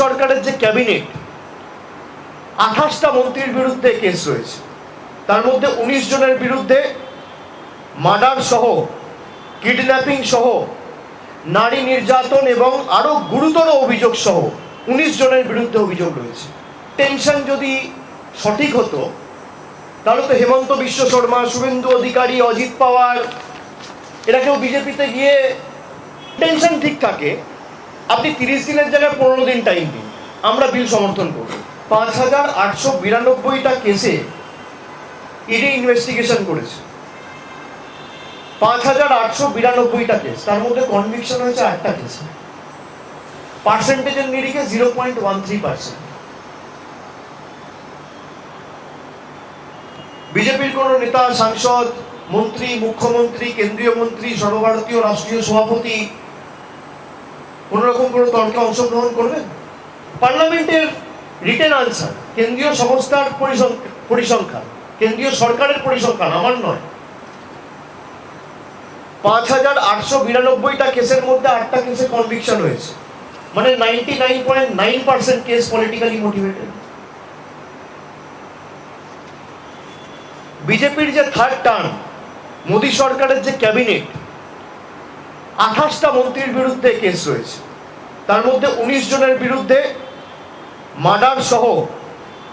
সরকারের যে ক্যাবিনেট, আঠাশটা মন্ত্রীর বিরুদ্ধে কেস রয়েছে। তার মধ্যে উনিশ জনের বিরুদ্ধে মার্ডার সহ, কিডন্যাপিং সহ, নারী নির্যাতন এবং আরও গুরুতর অভিযোগ সহ উনিশ জনের বিরুদ্ধে অভিযোগ রয়েছে। টেনশন যদি সঠিক হতো, তাহলে তো হেমন্ত বিশ্ব শর্মা, শুভেন্দু অধিকারী, অজিত পাওয়ার, এরা কেউ বিজেপিতে গিয়ে টেনশন ঠিক থাকে। আপনি তিরিশ দিনের জায়গায় পনেরো দিন টাইম দিন। আমরা বিল সমর্থন করব। পাঁচ হাজার আটশো বিরানব্বইটা কেসে ইডি ইনভেস্টিগেশন করেছে। পাঁচ হাজার আটশো বিরানব্বইটা কেস তার মধ্যে কনভিকশন হয়েছে আটটা কেসে পার্সেন্টেজের নিরিখে zero point one three percent বিজেপির কোন নেতা, সাংসদ, মন্ত্রী, মুখ্যমন্ত্রী, কেন্দ্রীয় মন্ত্রী, সর্বভারতীয় রাষ্ট্রীয় সভাপতি কোন রকম কোনো তর্কে অংশগ্রহণ করবেন? পার্লামেন্টের রিটেন আনসার কেন্দ্রীয় সংস্থার পরিসং- পরিসংখ্যান, কেন্দ্রীয় সরকারের পরিসংখ্যান, আমার নয়। পাঁচ হাজার আটশো বিরানব্বইটা কেসের মধ্যে আটটা কেসে কনভিকশন হয়েছে। মানে ninety nine point nine percent case politically motivated বিজেপির যে থার্ড টার্ম মোদী সরকারের যে ক্যাবিনেট আঠাশটা মন্ত্রীর বিরুদ্ধে কেস রয়েছে। তার মধ্যে উনিশ জনের বিরুদ্ধে মার্ডার সহ,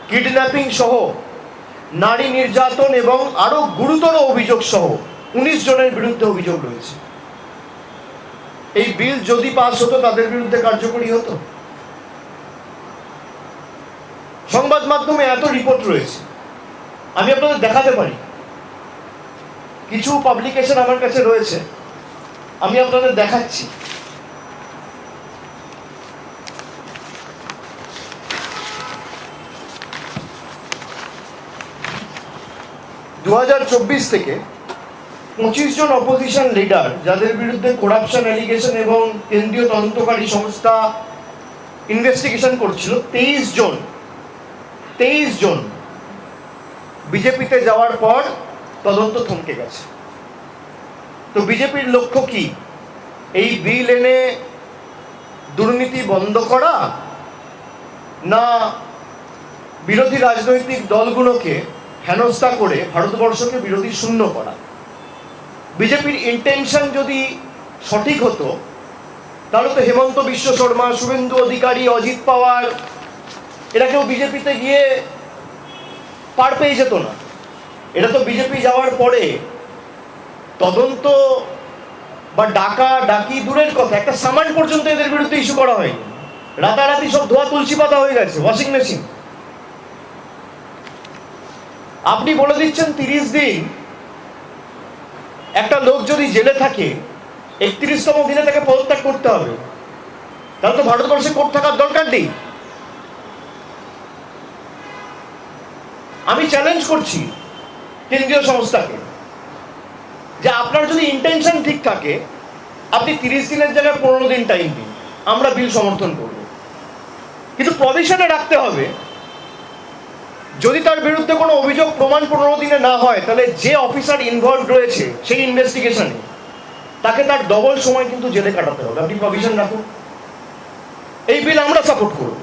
কিডন্যাপিং সহ, নারী নির্যাতন এবং আরও গুরুতর অভিযোগ সহ উনিশ জনের বিরুদ্ধে অভিযোগ রয়েছে। এই বিল যদি পাস হতো, তাদের বিরুদ্ধে কার্যকরী হতো? সংবাদ মাধ্যমে এত রিপোর্ট রয়েছে। আমি আপনাদের দেখাতে পারি। কিছু পাবলিকেশন আমার কাছে রয়েছে। আমি আপনাদের দেখাচ্ছি। দু হাজার চব্বিশ থেকে পঁচিশ জন অপোজিশন লিডার যাদের বিরুদ্ধে করাপশন অ্যালিগেশন এবং কেন্দ্রীয় তদন্তকারী সংস্থা ইনভেস্টিগেশন করছিল, তেইশ জন তেইশ জন বিজেপিতে যাওয়ার পর তদন্ত থমকে গেছে। তো বিজেপির লক্ষ্য কি? এই বিল এনে দুর্নীতি বন্ধ করা না বিরোধী রাজনৈতিক দলগুলোকে হেনস্থা করে ভারতবর্ষকে বিরোধী শূন্য করা? বিজেপির ইন্টেনশন যদি সঠিক হতো, তাহলে তো হেমন্ত বিশ্ব শর্মা, শুভেন্দু অধিকারী, অজিত পাওয়ার, এরা কেউ বিজেপিতে গিয়ে পার পেয়ে যেত না। এটা তো বিজেপি যাওয়ার পরে তদন্ত বা ডাকা, ডাকি দূরের কথা, একটা সামান পর্যন্ত এদের বিরুদ্ধে ইস্যু করা হয়নি। রাতারাতি সব ধোয়া তুলসী পাতা হয়ে গেছে ওয়াশিং মেশিন আপনি বলে দিচ্ছেন তিরিশ দিন, একটা লোক যদি জেলে থাকে, একত্রিশতম দিনে তাকে পদত্যাগ করতে হবে। তাহলে তো ভারতবর্ষে কোর্ট থাকার দরকার নেই। আমি চ্যালেঞ্জ করছি কেন্দ্রীয় সংস্থাকে। যে আপনার যদি ইন্টেনশন ঠিক থাকে, আপনি তিরিশ দিনের জায়গায় পনেরো দিন টাইম দিন। আমরা বিল সমর্থন করব। কিন্তু প্রভিশনে রাখতে হবে, যদি তার বিরুদ্ধে কোনো অভিযোগ প্রমাণ পনেরো দিনে না হয়, তাহলে যে অফিসার ইনভলভ রয়েছে, সেই ইনভেস্টিগেশনে তাকে তার ডবল সময় কিন্তু জেলে কাটাতে হবে। আপনি প্রভিশন রাখুন। এই বিল আমরা সাপোর্ট করব।